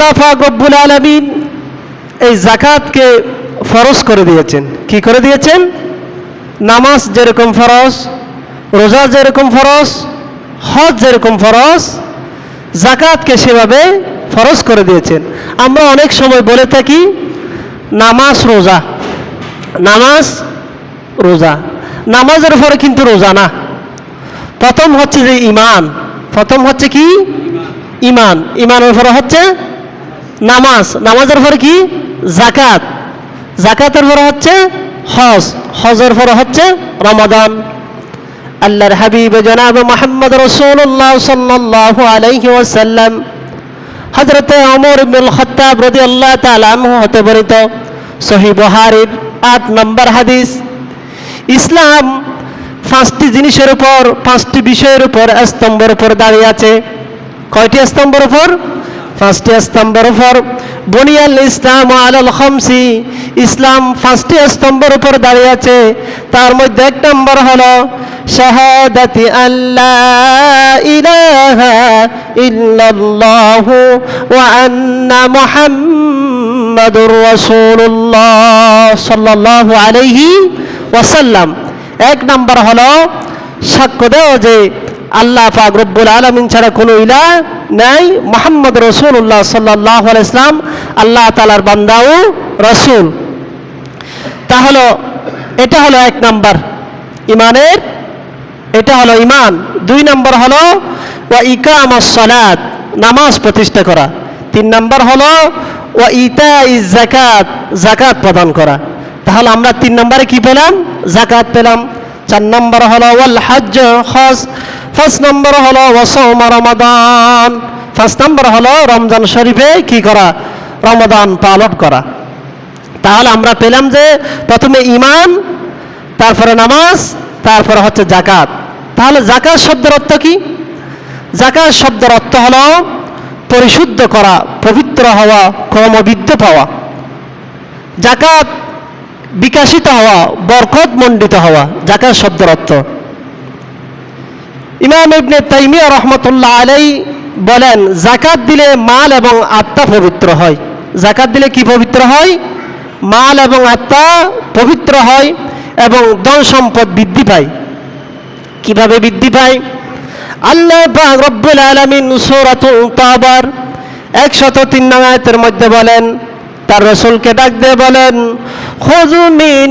আল্লাহ পাক আলমিন এই জাকাতকে ফরজ করে দিয়েছেন। কি করে দিয়েছেন? নামাজ যেরকম ফরজ, রোজা যেরকম ফরজ, হজ যেরকম ফরজ জাকাতকে সেভাবে ফরজ করে দিয়েছেন। আমরা অনেক সময় বলে থাকি, নামাজ রোজা নামাজ রোজা, নামাজের পরে কিন্তু রোজা না। প্রথম হচ্ছে যে ইমান প্রথম হচ্ছে কি? ইমান ইমানের পরে হচ্ছে নামাজ। নামাজের পরে কি? জাকাত জাকাতের পরে হচ্ছে হজ। হজের পরে হচ্ছে রমাদান। আল্লাহর হাবিব জনাব মোহাম্মদ রসুল্লাহ সাল্লাহ আলাইহি ওয়াসাল্লাম হজরতে অমর ইবনুল খত্তাব রদি আল্লাহ তালাম হতে বর্ণিত। সহি বহারির আট নম্বর হাদিস। ইসলাম পাঁচটি জিনিসের উপর, পাঁচটি বিষয়ের উপর স্তম্ভের উপর দাঁড়িয়ে আছে। কয়টি স্তম্ভের উপর? পাঁচটি স্তম্ভের উপর বনিয়াল ইসলাম আলাল খমসি ইসলাম পাঁচটি স্তম্ভের উপর দাঁড়িয়ে আছে তার মধ্যে এক নম্বর হলো, শাহাদাতি আল্লাহ ইলাহা ইল্লাল্লাহু ওয়া আন্না মুহাম্মাদুর রাসূলুল্লাহ সাল্লাল্লাহু আলাইহি ওয়াসাল্লাম। এক নাম্বার হলো, সাক্ষ্য দেও যে আল্লাহ পাক রব্বুল আলমিন ছাড়া কোনো ইলা নাই। মোহাম্মদ রসুল্লাহ সাল্লাহ ইসলাম আল্লাহ তালার বান্দাও রসুল। তাহলে এটা হলো এক নাম্বার ইমানের, এটা হলো ইমান দুই নাম্বার হলো ওয়া ইকাম সলাদ নামাজ প্রতিষ্ঠা করা। তিন নাম্বার হলো ওয়া ইতা জাকাত জাকাত প্রদান করা। তাহলে আমরা তিন নম্বরে কি পেলাম? জাকাত পেলাম। চার নম্বর হলো ওয়াল হজ হজ পাঁচ নম্বর হলো ওয়াসৌমা রমাদান। পাঁচ নম্বর হলো রমজান শরীফে কি করা? রমাদান পালন করা। তাহলে আমরা পেলাম যে প্রথমে ইমান তারপরে নামাজ, তারপরে হচ্ছে জাকাত তাহলে জাকাত শব্দের অর্থ কি? জাকাত শব্দের অর্থ হলো পরিশুদ্ধ করা, পবিত্র হওয়া, ক্রমবিদ্ধ পাওয়া। জাকাত বিকাশিত হওয়া, বরকত মণ্ডিত হওয়া জাকাত শব্দের অর্থ। ইমাম ইবনে তাইমিয়া রহমতুল্লাহ আলাই বলেন জাকাত দিলে মাল এবং আত্মা পবিত্র হয়। জাকাত দিলে কি পবিত্র হয়? মাল এবং আত্মা পবিত্র হয় এবং ধন সম্পদ বৃদ্ধি পায়। কীভাবে বৃদ্ধি পায়? আল্লাহ রব্বুল আলামিন সূরাতুল তাবার 103 নং আয়াতের মধ্যে বলেন তার রসুলকে ডাক দিয়ে বলেন মিন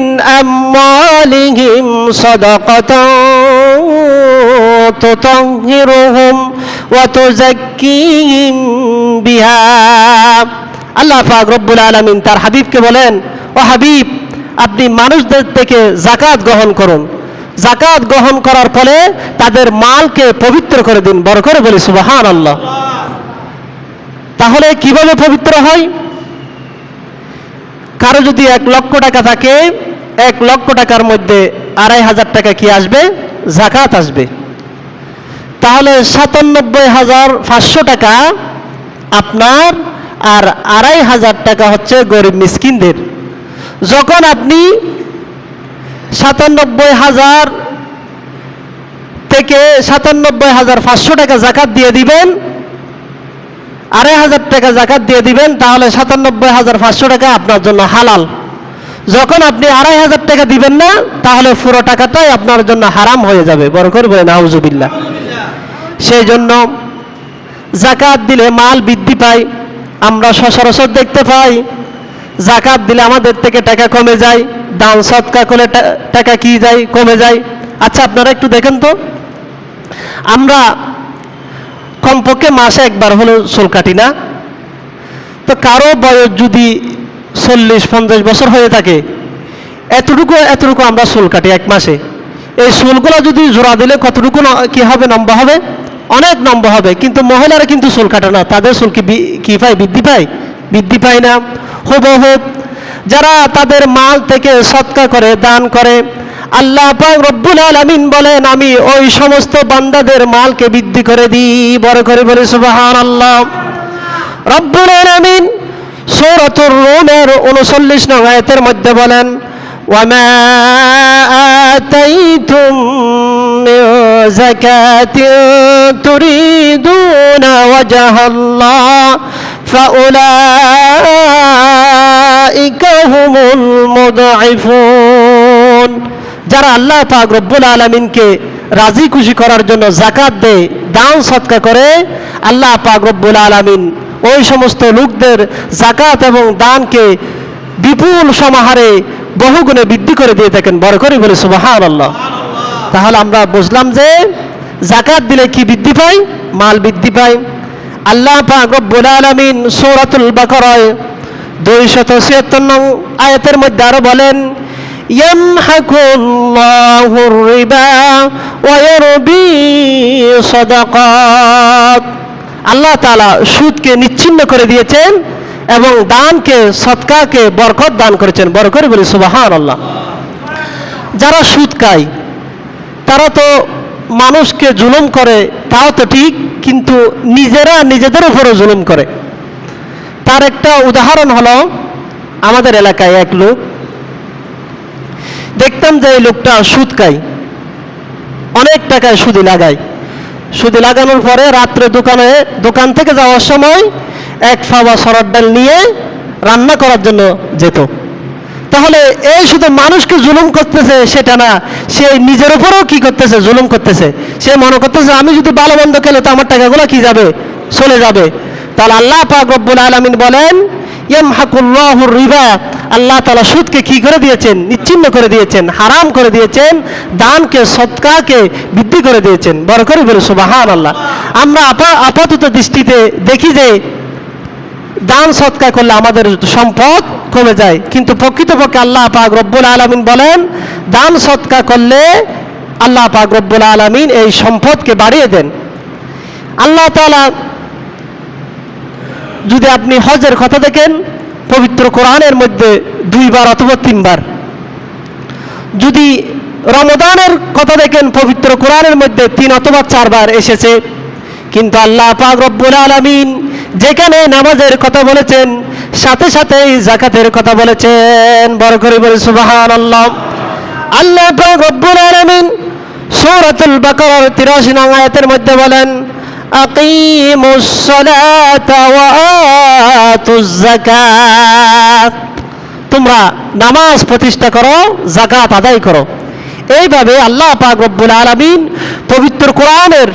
ওয়া তুযাক্কিহিম বিহা। আল্লাহ পাক রব্বুল তার হাবিবকে বলেন, ও হাবিব, আপনি মানুষদের থেকে জাকাত গ্রহণ করুন। জাকাত গ্রহণ করার ফলে তাদের মালকে পবিত্র করে দিন। বড় করে বলি সুবাহান আল্লাহ তাহলে কীভাবে পবিত্র হয়? কারও যদি এক লক্ষ টাকা থাকে, এক লক্ষ টাকার মধ্যে আড়াই হাজার টাকা কি আসবে? জাকাত আসবে। তাহলে সাতানব্বই হাজার পাঁচশো টাকা আপনার, আর আড়াই হাজার টাকা হচ্ছে গরিব মিসকিনদের। যখন আপনি সাতানব্বই হাজার থেকে সাতানব্বই হাজার পাঁচশো টাকা জাকাত দিয়ে দিবেন আড়াই হাজার টাকা জাকাত দিয়ে দিবেন, তাহলে সাতানব্বই হাজার পাঁচশো টাকা আপনার জন্য হালাল। যখন আপনি আড়াই হাজার টাকা দিবেন না, তাহলে পুরো টাকাটাই আপনার জন্য হারাম হয়ে যাবে। বড় করে বলেন আউজুবিল্লা সেই জন্য জাকাত দিলে মাল বৃদ্ধি পায়, আমরা সচরাচর দেখতে পাই, জাকাত দিলে আমাদের থেকে টাকা কমে যায়, দান সৎকা করলে টাকা কি যায়, কমে যায়। আচ্ছা আপনারা একটু দেখেন তো। আমরা কমপক্ষে মাসে একবার হলো চুল কাটি না? তো কারও বয়স যদি চল্লিশ, পঞ্চাশ বছর হয়ে থাকে, এতটুকু এতটুকু আমরা চুল কাটি এক মাসে। এই চুলগুলো যদি জোড়া দিলে কতটুকু কি হবে নম্বর হবে? অনেক নম্বর হবে, কিন্তু মহিলারা কিন্তু চুল কাটে না, তাদের চুল কি কি পায়? বৃদ্ধি পায়? বৃদ্ধি পায় না। হুবহুব যারা তাদের মাল থেকে সৎকা করে, দান করে আল্লাহ পাক রব্বুল আলামিন বলেন আমি ওই সমস্ত বান্দাদের মালকে বৃদ্ধি করে দিই বড় করে বলে সুবহানাল্লাহ রব্বুল আলামিন সূরাতুর রুমের 39 নং আয়াতের মধ্যে বলেন ওয়ামা আতাইতুম মিন যাকাতিন তুরিদুনা ওয়াজহাল্লাহ فأولئك هم المضعفون যারা আল্লাহ পাক রব্বুল আলমিনকে রাজি খুশি করার জন্য জাকাত দেয়, দান সৎকা করে, আল্লাহ পাক রব্বুল আলমিন ওই সমস্ত লোকদের জাকাত এবং দানকে বিপুল সমাহারে বহুগুণে বৃদ্ধি করে দিয়ে থাকেন। বড় করে বলে সুবাহান আল্লাহ তাহলে আমরা বুঝলাম যে জাকাত দিলে কি বৃদ্ধি পায়? মাল বৃদ্ধি পায়। আল্লাহ পাক রব্বুল আলমিন সূরাতুল বাকারায় 276 নং আয়াতের মধ্যে আরও বলেন ইয়ামহাকুল্লাহুর রিবা ওয়া ইয়ারবি সাদাকাত। আল্লাহ তাআলা সুদকে নিচ্ছিন্ন করে দিয়েছেন এবং দানকে, সৎকাকে বরকত দান করেছেন। বড় করে বলি সুবহানাল্লাহ। যারা সুদ খায়, তারা তো মানুষকে জুলুম করে, তাও তো ঠিক, কিন্তু নিজেরা নিজেদের উপরও জুলুম করে। তার একটা উদাহরণ হলো, আমাদের এলাকায় এক লোক দেখতাম যে এই লোকটা সুদ খায়। অনেক টাকায় সুদি লাগায়। সুদি লাগানোর পরে রাত্রে দোকানে, দোকান থেকে যাওয়ার সময় এক ফাওয়া সরার ডাল নিয়ে রান্না করার জন্য যেত। তাহলে এই শুধু মানুষকে জুলুম করতেছে, সেটা না। সে নিজের উপরেও কি করতেছে? জুলুম করতেছে। সে মনে করতেছে, আমি যদি ভালো মন্দ খেলে তো আমার টাকাগুলো কি যাবে? চলে যাবে। তাহলে আল্লাহ পাক আলামিন বলেন রিবা। আল্লাহ তালা সুদকে কি করে দিয়েছেন? নিচ্ছিন্ন করে দিয়েছেন, হারাম করে দিয়েছেন, দানকে সৎকাকে বৃদ্ধি করে দিয়েছেন। বড় করে বলে সুবাহান আল্লাহ আমরা আপা, আপাতত দৃষ্টিতে দেখি যে, দান সৎকার করলে আমাদের সম্পদ কমে যায়। কিন্তু প্রকৃতপক্ষে আল্লাহ পাক রব্বুল আলমিন বলেন, দান সৎকার করলে আল্লাহ পাক রব্বুল আলমিন এই সম্পদকে বাড়িয়ে দেন। আল্লাহ তাআলা যদি আপনি হজের কথা দেখেন, পবিত্র কোরআনের মধ্যে দুইবার অথবা তিনবার। যদি রমদানের কথা দেখেন, পবিত্র কোরআনের মধ্যে তিন অথবা চারবার এসেছে। কিন্তু আল্লাহ পাক আলামিন যেখানে নামাজের কথা বলেছেন, সাথে সাথেই জাকাতের কথা বলেছেন। বড় করে বলে সুবাহান আল্লাহ আল্লাহ পাক আলামিন সূরাতুল বাকারার 83 নং মধ্যে বলেন সালাতা ওয়া আতুজ যাকাত তোমরা নামাজ প্রতিষ্ঠা করো জাকাত আদায় করো। এইভাবে আল্লাহ পাক রব্বুল আলামিন পবিত্র কোরআনের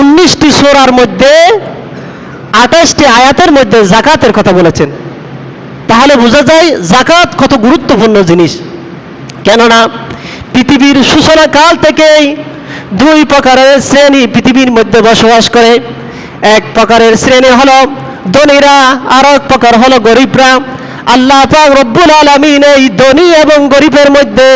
উনিশটি সোরার মধ্যে আঠাশটি আয়াতের মধ্যে জাকাতের কথা বলেছেন। তাহলে বোঝা যায় জাকাত কত গুরুত্বপূর্ণ জিনিস। কেননা পৃথিবীর সূচনা কাল থেকেই দুই প্রকারের শ্রেণি পৃথিবীর মধ্যে বসবাস করে। এক প্রকারের শ্রেণি হলো ধনীরা, আর এক প্রকার হলো গরিবরা। আল্লাহ রব্বুল আলামিন এই ধনী এবং গরিবের মধ্যে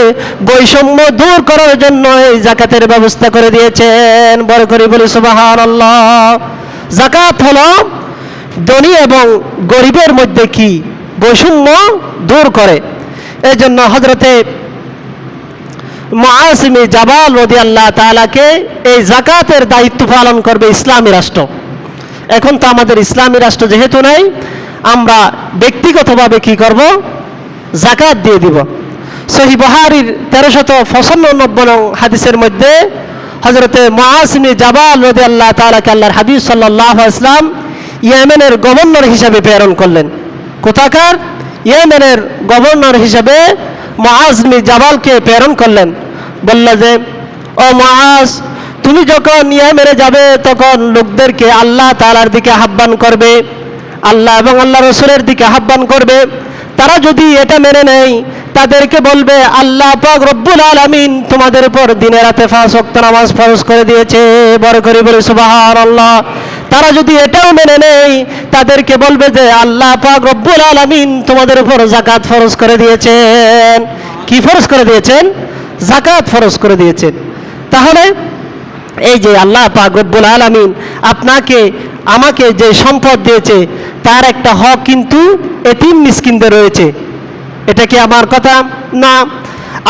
বৈষম্য দূর করার জন্য এই জাকাতের ব্যবস্থা করে দিয়েছেন। বড় করে বলি, সুবহানাল্লাহ। জাকাত হলো ধনী এবং গরিবের মধ্যে কি বৈষম্য দূর করে? এই জন্য হজরতে মহাসিমি জাবাল রদি আল্লাহ তালাকে এই জাকাতের দায়িত্ব পালন করবে ইসলামী রাষ্ট্র। এখন তো আমাদের ইসলামী রাষ্ট্র যেহেতু নাই, আমরা ব্যক্তিগতভাবে কি করব? জাকাত দিয়ে দিব। সহি বহারির তেরোশত পঁচানব্বই নং হাদিসের মধ্যে হজরতে মহাসিমি জাবাল রদি আল্লাহ তালাকে আল্লাহর হাবিব সাল্লাহ ইসলাম ইয়েমেনের গভর্নর হিসাবে প্রেরণ করলেন। কোথাকার? ইয়েমেনের গভর্নর হিসাবে মহাজমি জাবালকে প্রেরণ করলেন। বলল যে, ও মহাজ তুমি যখন ইয়েমেনে যাবে, তখন লোকদেরকে আল্লাহ তালার দিকে আহ্বান করবে, আল্লাহ এবং আল্লাহ রসুলের দিকে আহ্বান করবে। তারা যদি এটা মেনে নেয়, তাদেরকে বলবে, আল্লাহ পাক রব্বুল আলামিন তোমাদের উপর দিনে রাতে ফাঁস নামাজ ফরজ করে দিয়েছে। বড় করে বলে, সুবহানাল্লাহ। তারা যদি এটাও মেনে নেয়, তাদেরকে বলবে যে আল্লাহ পাক রব্বুল আলামিন তোমাদের উপর জাকাত ফরজ করে দিয়েছেন। কি ফরজ করে দিয়েছেন? জাকাত ফরজ করে দিয়েছেন। তাহলে এই যে আল্লাহ পাক রব্বুল আলামিন আপনাকে, আমাকে যে সম্পদ দিয়েছে, তার একটা হক কিন্তু এতিম মিসকিনদের রয়েছে। এটা কি আমার কথা? না।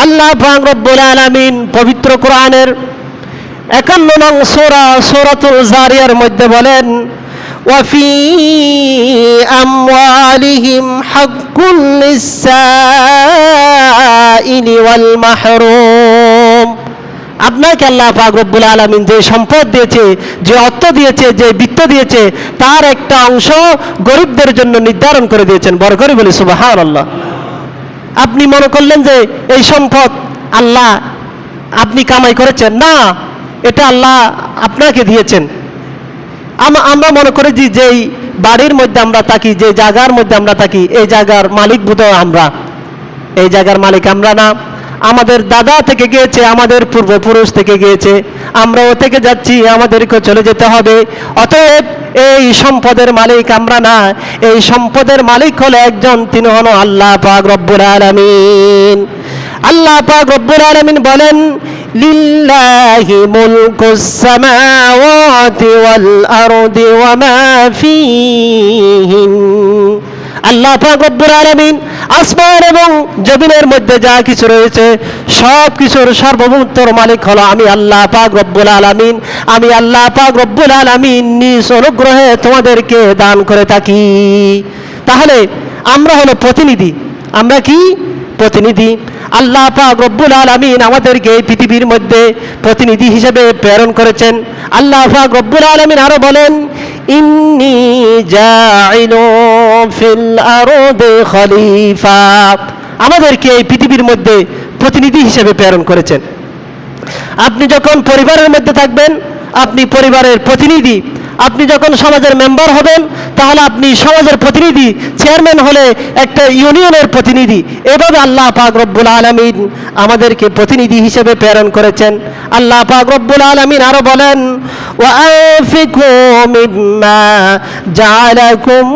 আল্লাহ পাক রব্বুল আলামিন পবিত্র কোরআনের একান্ন নং সোরা সোরাতুল জারিয়ার মধ্যে বলেন وفي أموالهم حق للسائل والمحروم আপনাকে আল্লাহ পাক রব্বুল আলমিন যে সম্পদ দিয়েছে যে অর্থ দিয়েছে যে বৃত্ত দিয়েছে তার একটা অংশ গরিবদের জন্য নির্ধারণ করে দিয়েছেন বড় করে বলি সুবাহ আল্লাহ আপনি মনে করলেন যে এই সম্পদ আল্লাহ আপনি কামাই করেছেন না এটা আল্লাহ আপনাকে দিয়েছেন। আমরা মনে করি যে, যেই বাড়ির মধ্যে আমরা থাকি, যে জায়গার মধ্যে আমরা থাকি, এই জায়গার মালিক বোধহয় আমরা। এই জায়গার মালিক আমরা না। আমাদের দাদা থেকে গিয়েছে, আমাদের পূর্বপুরুষ থেকে গিয়েছে। আমরা ও থেকে যাচ্ছি আমাদেরকে চলে যেতে হবে। অতএব এই সম্পদের মালিক আমরা না। এই সম্পদের মালিক হলো একজন, তিনি হলো আল্লাহ পাক রব্বুল আলামিন। আল্লাহ পাক রব্বুল আলামিন বলেন, লিল্লাহি মুলকুস সামাওয়াতি ওয়াল আরদি ওয়া মা ফীহিন। আল্লাহ পাক রব্বুল আলামিন আসমান এবং জমিনের মধ্যে যা কিছু রয়েছে, সব কিছুর সার্বভৌমত্বর মালিক হলো আমি আল্লাহ পাক রব্বুল আলামিন। আমি আল্লাহ পাক রব্বুল আলামিন নিজ অনুগ্রহে তোমাদেরকে দান করে থাকি। তাহলে আমরা হলো প্রতিনিধি। আমরা কি? প্রতিনিধি। আল্লাহ পাক রব্বুল আলামিন আমাদেরকে পৃথিবীর মধ্যে প্রতিনিধি হিসেবে প্রেরণ করেছেন। আল্লাহ পাক রব্বুল আলামিন আরও বলেন, ইন্নি ফিল আরদি খলিফা। আমাদেরকে এই পৃথিবীর মধ্যে প্রতিনিধি হিসেবে প্রেরণ করেছেন। আপনি যখন পরিবারের মধ্যে থাকবেন, আপনি পরিবারের প্রতিনিধি আপনি যখন সমাজের মেম্বার হবেন তাহলে আপনি সমাজের প্রতিনিধি চেয়ারম্যান হলে একটা ইউনিয়নের প্রতিনিধি এভাবে আল্লাহ পাক রব্বুল আলমিন আমাদেরকে প্রতিনিধি হিসেবে প্রেরণ করেছেন আল্লাহ পাক রব্বুল আলমিন আরো বলেন وأنفقوا مما جعلكم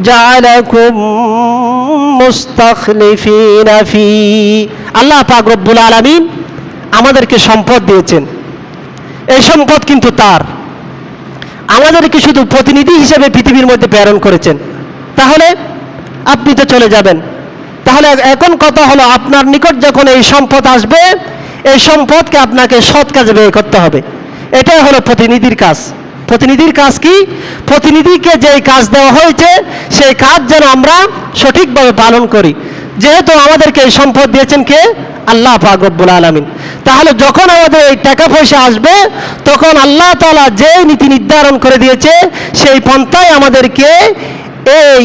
جعلكم مستخلفين فيه আল্লাহ পাক রব্বুল আলামিন আমাদেরকে সম্পদ দিয়েছেন এই সম্পদ কিন্তু তার আমাদেরকে শুধু প্রতিনিধি হিসেবে পৃথিবীর মধ্যে প্রেরণ করেছেন। তাহলে আপনি তো চলে যাবেন। তাহলে এখন কথা হলো আপনার নিকট যখন এই সম্পদ আসবে, এই সম্পদকে আপনাকে সৎ কাজে ব্যয় করতে হবে। এটাই হলো প্রতিনিধির কাজ। প্রতিনিধির কাজ কি? প্রতিনিধিকে যে কাজ দেওয়া হয়েছে, সেই কাজ যেন আমরা সঠিকভাবে পালন করি। যেহেতু আমাদেরকে এই সম্পদ দিয়েছেন কে? আল্লাহ পাক রব্বুল আলামিন। তাহলে যখন আমাদের এই টাকা পয়সা আসবে, তখন আল্লাহ তালা যে নীতি নির্ধারণ করে দিয়েছে, সেই পন্থায় আমাদেরকে এই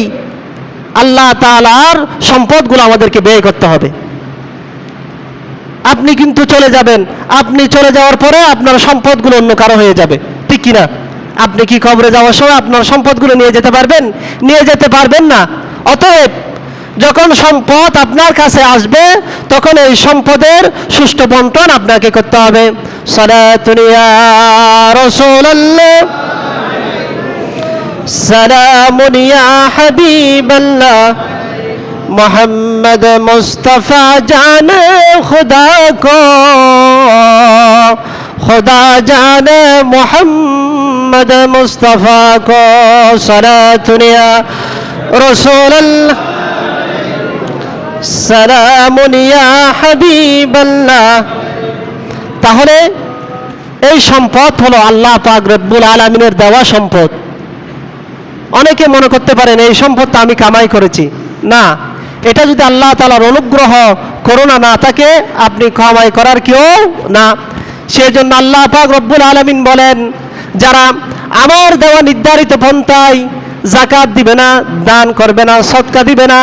আল্লাহ তাআলার সম্পদগুলো আমাদেরকে ব্যয় করতে হবে। আপনি কিন্তু চলে যাবেন। আপনি চলে যাওয়ার পরে আপনার সম্পদগুলো অন্য কারও হয়ে যাবে। ঠিক কি না আপনি কি কবরে যাওয়ার সময় আপনার সম্পদগুলো নিয়ে যেতে পারবেন? নিয়ে যেতে পারবেন না। অতএব, যখন সম্পদ আপনার কাছে আসবে, তখন এই সম্পদের সুষ্ঠু বন্টন আপনাকে করতে হবে। সালাতুনিয়া রাসূলুল্লাহ। সালামুন ইয়া হাবিবাল্লাহ। خدا জান মোহাম্মদ মুস্তফা کو سرا دنیا رسول اللہ সালাম তাহলে এই সম্পদ হলো আল্লাহ পাক রব্বুল আলমিনের দেওয়া সম্পদ। অনেকে মনে করতে পারেন এই সম্পদটা আমি কামাই করেছি। না, এটা যদি আল্লাহ তালার অনুগ্রহ করো না থাকে, আপনি কামাই করার কেউ না। সেই জন্য আল্লাহ পাক রব্বুল আলমিন বলেন, যারা আমার দেওয়া নির্ধারিত পন্থায় জাকাত দিবে না, দান করবে না, সৎকা দিবে না,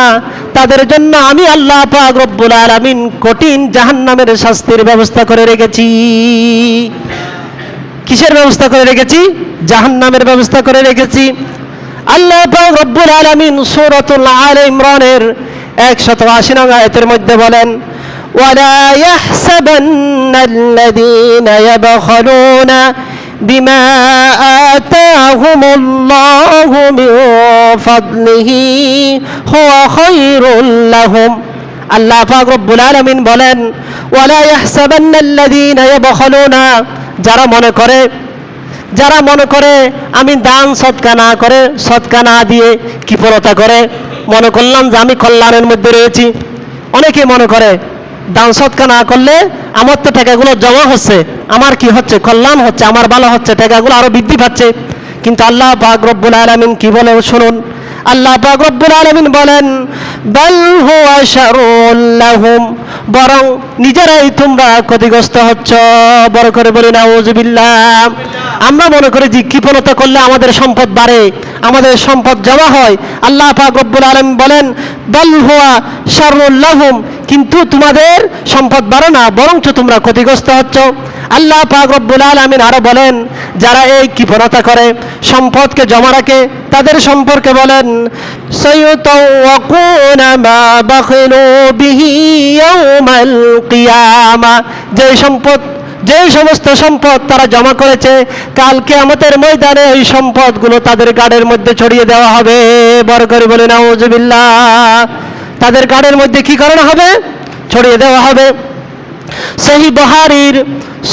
তাদের জন্য আমি আল্লাহ পাক রব্বুল আলমিন কঠিন জাহান্নামের শাস্তির ব্যবস্থা করে রেখেছি। কিসের ব্যবস্থা করে রেখেছি? জাহান্নামের ব্যবস্থা করে রেখেছি। আল্লাহ পাক রব্বুল আলামিন সূরাতুল আল ইমরানের 180 নং আয়াতের মধ্যে বলেন ولا يحسبن الذين يبخلون بما آتاهم الله من فضله هو خير لهم আল্লাহ পাক রব্বুল আলামিন বলেন ওয়ালা ইয়াহসাবান্না আল্লাযীনা ইয়াবখালুনা যারা মনে করে যারা মনে করে, আমি দান সৎকা না করে, সৎকা না দিয়ে কৃপণতা করে, মনে করলাম যে আমি কল্যাণের মধ্যে রয়েছি। অনেকে মনে করে, দান সৎকা না করলে আমার তো টাকাগুলো জমা হচ্ছে, আমার কি হচ্ছে? কল্যাণ হচ্ছে, আমার ভালো হচ্ছে, টাকাগুলো আরও বৃদ্ধি পাচ্ছে। কিন্তু আল্লাহ পাক রব্বুল আলামিন কি বলে শুনুন? আল্লাহ পাক রব্বুল আলামিন বলেন বরং নিজেরাই তোমরা ক্ষতিগ্রস্ত হচ্ছ। বড় করে বলি, নাউজুবিল্লাহ। আমরা মনে করি যে কৃপণতা করলে আমাদের সম্পদ বাড়ে, আমাদের সম্পদ জমা হয়। আল্লাহ পাক আলামিন বলেন, বল হুয়া শারুল লাহুম কিন্তু তোমাদের সম্পদ বাড়ে না, বরঞ্চ তোমরা ক্ষতিগ্রস্ত হচ্ছ। আল্লাহ পাক আলামিন আরও বলেন, যারা এই কৃপণতা করে, সম্পদকে জমা রাখে, তাদের সম্পর্কে বলেন যে সম্পদ যে সমস্ত সম্পদ তারা জমা করেছে কালকে আমাদের ময়দানে ওই সম্পদগুলো তাদের গাড়ের মধ্যে ছড়িয়ে দেওয়া হবে। বড় করে বলে, নাউজুবিল্লাহ। তাদের গাড়ের মধ্যে কি করানো হবে? ছড়িয়ে দেওয়া হবে। সেই বহারির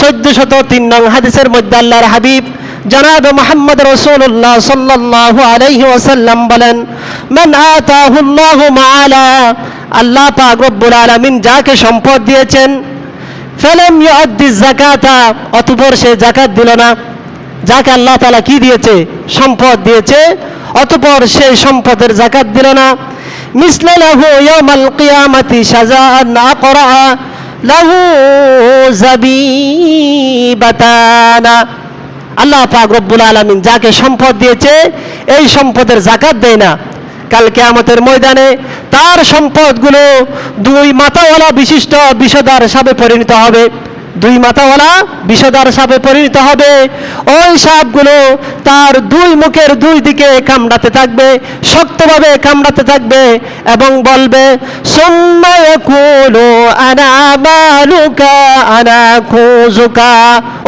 চোদ্দ শত তিন নং হাদিসের মধ্যে আল্লাহর হাবিব জনাব মোহাম্মদ রসুল্লাহ সাল্লাহ আলাইহি ওসাল্লাম বলেন, মান আতাহুল্লাহু মাআলা, আল্লাহ পাক রব্বুল আলামিন যাকে সম্পদ দিয়েছেন ফেলেম ইউআদ্দি যাকাতা, অতঃপর সে জাকাত দিল না। যাকে আল্লাহ তালা কি দিয়েছে? সম্পদ দিয়েছে। অতপর সেই সম্পদের জাকাত দিল না। মিসলাহু ইয়াউমাল কিয়ামাতি সাজাআন আকরা লাহু জাবিবাতানা আল্লাহ পাক রব্বুল আলামিন যাকে সম্পদ দিয়েছে, এই সম্পদের জাকাত দেয় না। কাল কেয়ামতের ময়দানে তার সম্পদগুলো দুই মাথাওয়ালা বিশিষ্ট বিষদার হিসাবে পরিণত হবে। দুই মাথাওয়ালা বিষদার সাপে পরিণত হবে। ওই সাপগুলো তার দুই মুখের দুই দিকে কামড়াতে থাকবে, শক্তভাবে কামড়াতে থাকবে এবং বলবে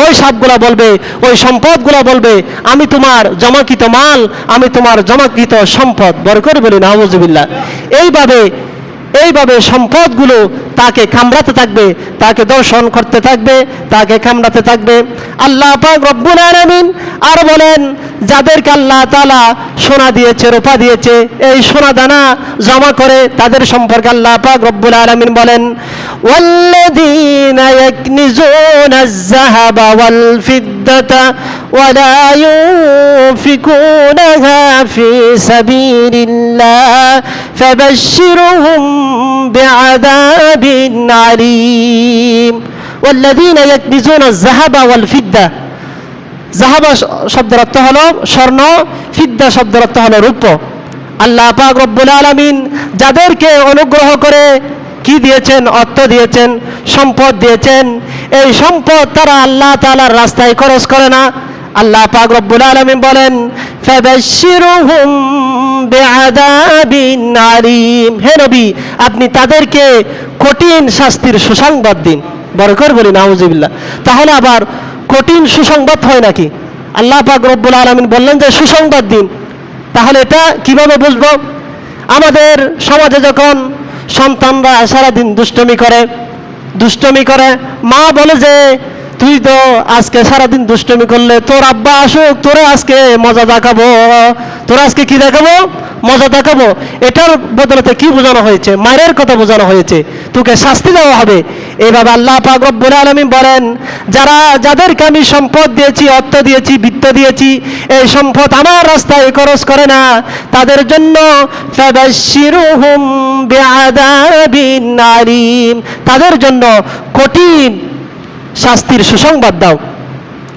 ওই সাপগুলো বলবে, ওই সম্পদগুলো বলবে, আমি তোমার জমাকৃত মাল, আমি তোমার জমাকৃত সম্পদ। বর করে বলি, নাউজুবিল্লাহ। এইভাবে এইভাবে সম্পদগুলো তাকে কামড়াতে থাকবে তাকে দর্শন করতে থাকবে তাকে কামড়াতে থাকবে আল্লাহ পাক রব্বুল আলামিন আর বলেন যাদেরকে আল্লাহ তাআলা সোনা দিয়েছে রূপা দিয়েছে এই সোনা দানা জমা করে তাদের সম্পর্কে আল্লাহ পাক রব্বুল আলামিন বলেন ওয়াল্লাযীনা ইয়াকনিজুনা الذهب والفضة ولا ينفقونها في سبيل الله فبشرهم بعذاب عليم والذين يكنزون الذهب والفضة জাহাবা শব্দের অর্থ হলো স্বর্ণ ফিদ্দা শব্দের অর্থ হলো রূপ আল্লাহ পাক রব্বুল আলামিন যাদেরকে অনুগ্রহ করে কি দিয়েছেন অর্থ দিয়েছেন সম্পদ দিয়েছেন এই সম্পদ তারা আল্লাহ তাআলার রাস্তায় খরচ করে না আল্লাহ পাক রব্বুল আলামিন বলেন ফাবাশশিরুহুম বিআযাবিন আপনি তাদেরকে কঠিন শাস্তির সুসংবাদ দিন। বরকর বলি, নাউজুবিল্লাহ। তাহলে আবার কঠিন সুসংবাদ হয় নাকি? আল্লাহ পাক রব্বুল আলামিন বললেন যে, সুসংবাদ দিন। তাহলে এটা কীভাবে বুঝব? আমাদের সমাজে যখন সন্তানরা সারাদিন দুষ্টমি করে দুষ্টমি করে, মা বলে যে তুই তো আজকে সারাদিন দুষ্টমি করলে, তোর আব্বা আসুক, তোরে আজকে মজা দেখাবো। তোর আজকে কি দেখাবো? মজা দেখাবো। এটার বদলতে কি বোঝানো হয়েছে? মায়ের কথা বোঝানো হয়েছে। তোকে শাস্তি দেওয়া হবে। এইভাবে আল্লাহ পাক রব্বুল আলামিন বলেন, যারা, যাদেরকে আমি সম্পদ দিয়েছি, অর্থ দিয়েছি, বৃত্ত দিয়েছি, এই সম্পদ আমার রাস্তায় খরচ করে না। তাদের জন্য আলীম তাদের জন্য কঠিন শাস্তির সুসংবাদ দাও।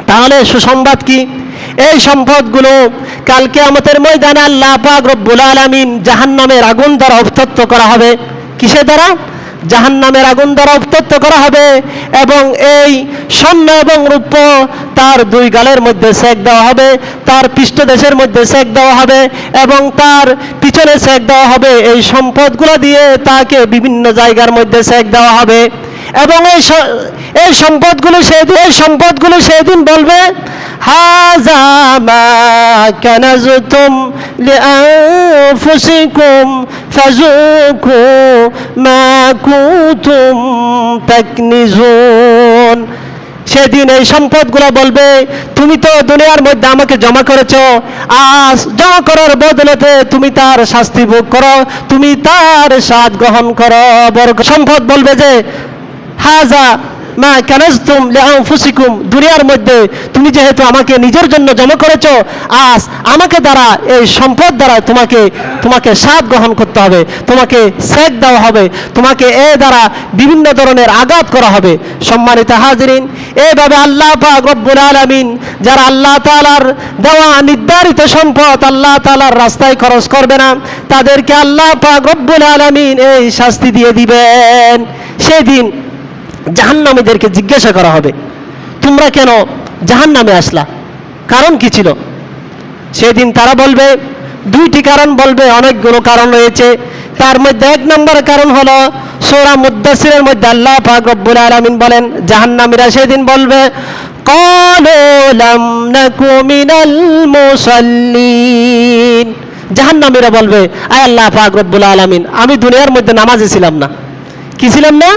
তাহলে সুসংবাদ কি? এই সম্পদগুলো কালকে আমাদের ময়দানে আল্লাহ পাক রব্বুল আলামিন জাহান্নামের আগুন দ্বারা উত্তপ্ত করা হবে। কিসের দ্বারা? জাহান্নামের আগুন দ্বারা উত্তপ্ত করা হবে এবং এই স্বর্ণ এবং রূপ তার দুই গালের মধ্যে সেক দেওয়া হবে, তার পৃষ্ঠদেশের মধ্যে সেক দেওয়া হবে এবং তার পিছনে সেক দেওয়া হবে। এই সম্পদগুলো দিয়ে তাকে বিভিন্ন জায়গার মধ্যে সেক দেওয়া হবে। এবং এই এই সম্পদগুলো সেদিন এই সম্পদগুলো সেদিন বলবে হাজা মা কানাজতুম লিআনফুসিকুম ফাজুকু মা কুনতুম তাকনিজুন সেদিন এই সম্পদগুলো বলবে, তুমি তো দুনিয়ার মধ্যে আমাকে জমা করেছ, আজ জমা করার বদলেতে তুমি তার শাস্তি ভোগ করো, তুমি তার স্বাদ গ্রহণ করো। বর্গ সম্পদ বলবে যে, হাজা মা কানাজতুম লিআনফুসিকুম, দুনিয়ার মধ্যে তুমি যেহেতু আমাকে নিজের জন্য জমা করেছ, আজ আমাকে দ্বারা এই সম্পদ দ্বারা তোমাকে তোমাকে স্বাদ গ্রহণ করতে হবে, তোমাকে সেক দেওয়া হবে, তোমাকে এ দ্বারা বিভিন্ন ধরনের আঘাত করা হবে। সম্মানিত হাজরিন, এভাবে আল্লাহ পাক রব্বুল আলামিন, যারা আল্লাহ তাআলার দেওয়া নির্ধারিত সম্পদ আল্লাহ তাআলার রাস্তায় খরচ করবে না, তাদেরকে আল্লাহ পাক রব্বুল আলামিন এই শাস্তি দিয়ে দিবেন। সেদিন জাহান্নামীদেরকে জিজ্ঞাসা করা হবে, তোমরা কেন জাহান নামে আসলা? কারণ কি ছিল? সেদিন তারা বলবে, দুইটি কারণ বলবে, অনেকগুলো কারণ রয়েছে। তার মধ্যে এক নম্বর কারণ হল, সোরা মুদাসিরের মধ্যে আল্লাহ পাক রব্বুল আলমিন বলেন, জাহান্নামীরা সেদিন বলবে জাহান্নামীরা বলবে, আয় আল্লাহ পাক রব্বুল আলমিন, আমি দুনিয়ার মধ্যে নামাজে ছিলাম না। কি ছিলাম না?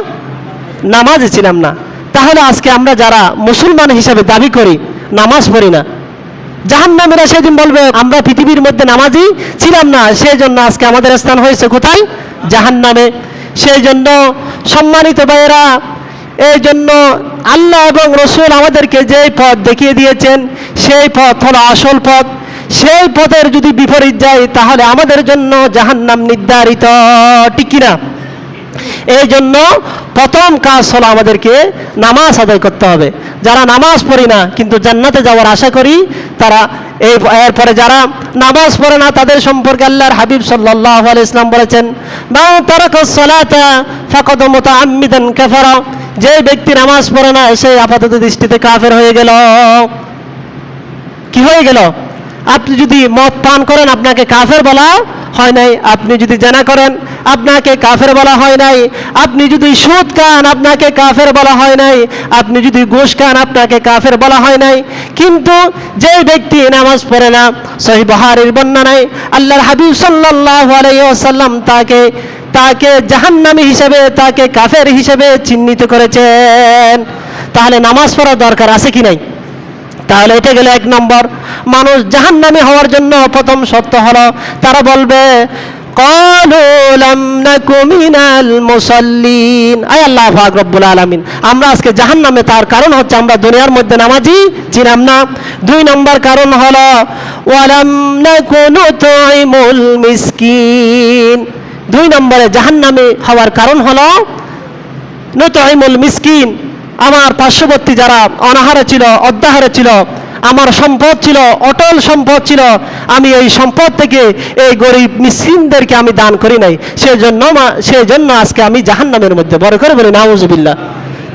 নামাজে ছিলাম না। তাহলে আজকে আমরা যারা মুসলমান হিসাবে দাবি করি, নামাজ পড়ি না। জাহান্নামীরা সেদিন বলবে, আমরা পৃথিবীর মধ্যে নামাজি ছিলাম না। সেই জন্য আজকে আমাদের স্থান হয়েছে কোথায়? জাহান্নামে। সেই জন্য সম্মানিত ভাইয়েরা এই জন্য আল্লাহ এবং রসুল আমাদেরকে যেই পথ দেখিয়ে দিয়েছেন, সেই পথ হলো আসল পথ। সেই পথের যদি বিপরীত যায়, তাহলে আমাদের জন্য জাহান্নাম নির্ধারিত। ঠিক কিনা? এই জন্য প্রথম কাজ হলো আমাদেরকে নামাজ আদায় করতে হবে। যারা নামাজ পড়ি না, কিন্তু জান্নাতে যাওয়ার আশা করি, তারা এই এরপরে যারা নামাজ পড়ে না, তাদের সম্পর্কে আল্লাহর হাবিব সাল্লাহ ইসলাম বলেছেন যে ব্যক্তি নামাজ পড়ে না সেই আপাতত দৃষ্টিতে কাফের হয়ে গেল। কি হয়ে গেল? আপনি যদি মদ পান করেন, আপনাকে কাফের বলা হয় নাই? আপনি যদি জানা করেন, আপনাকে কাফের বলা হয় নাই। আপনি যদি সুদ খান, আপনাকে কাফের বলা হয় নাই। আপনি যদি ঘুষ খান, আপনাকে কাফের বলা হয় নাই। কিন্তু যে ব্যক্তি নামাজ পড়ে না, সহি বহারির বন্যা নাই, আল্লাহর হাবিব সাল্লাল্লাহু আলাইহি ওয়াসাল্লাম তাকে তাকে জাহান্নামী হিসেবে, তাকে কাফের হিসেবে চিহ্নিত করেছেন। তাহলে নামাজ পড়ার দরকার আছে কি নাই? তাহলে এটা গেল এক নম্বর। মানুষ জাহান্নামী হওয়ার জন্য প্রথম সত্য হলো, তারা বলবে আমরা আজকে জাহান নামে তার কারণ হচ্ছে আমরা দুনিয়ার মধ্যে নামাজি ছিলাম না। দুই নম্বর কারণ হলো মিসকিন। দুই নম্বরে জাহান নামে হওয়ার কারণ হলো, নতইমুল মিসকিন। আমার পার্শ্ববর্তী যারা অনাহারে ছিল অদ্যাহারে ছিল, আমার সম্পদ ছিল, অটল সম্পদ ছিল, আমি এই সম্পদ থেকে এই গরিব মিসকিনদেরকে আমি দান করি নাই। সেজন্য সেজন্য আজকে আমি জাহান্নামের মধ্যে। বড় করে বলি, নাউজুবিল্লাহ।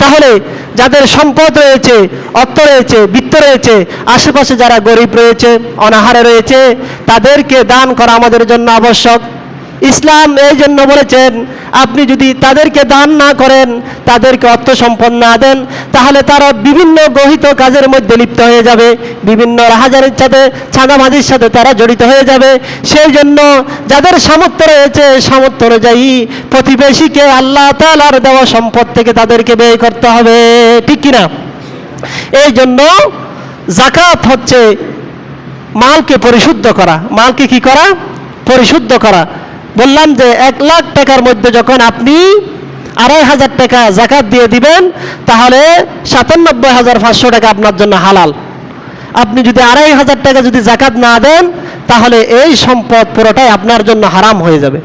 তাহলে যাদের সম্পদ রয়েছে, অর্থ রয়েছে, বৃত্ত রয়েছে, আশেপাশে যারা গরিব রয়েছে, অনাহারে রয়েছে, তাদেরকে দান করা আমাদের জন্য আবশ্যক। ইসলাম এই জন্য বলেছেন, আপনি যদি তাদেরকে দান না করেন, তাদেরকে অর্থ সম্পদ না দেন, তাহলে তারা বিভিন্ন গহিত কাজের মধ্যে লিপ্ত হয়ে যাবে, বিভিন্ন রাহাজারের সাথে ছাঁদামাদির সাথে তারা জড়িত হয়ে যাবে। সেই জন্য যাদের সামর্থ্য রয়েছে, সামর্থ্য অনুযায়ী প্রতিবেশীকে আল্লাহ তালার দেওয়া সম্পদ থেকে তাদেরকে ব্যয় করতে হবে, ঠিক কিনা? এই জন্য জাকাত হচ্ছে মালকে পরিশুদ্ধ করা। মালকে কি করা? পরিশুদ্ধ করা। বললাম যে এক লাখ টাকার মধ্যে যখন আপনি আড়াই হাজার টাকা জাকাত দিয়ে দিবেন, তাহলে সাতানব্বই হাজার পাঁচশো টাকা আপনার জন্য হালাল। আপনি যদি আড়াই হাজার টাকা যদি জাকাত না দেন, তাহলে এই সম্পদ পুরোটাই আপনার জন্য হারাম হয়ে যাবে।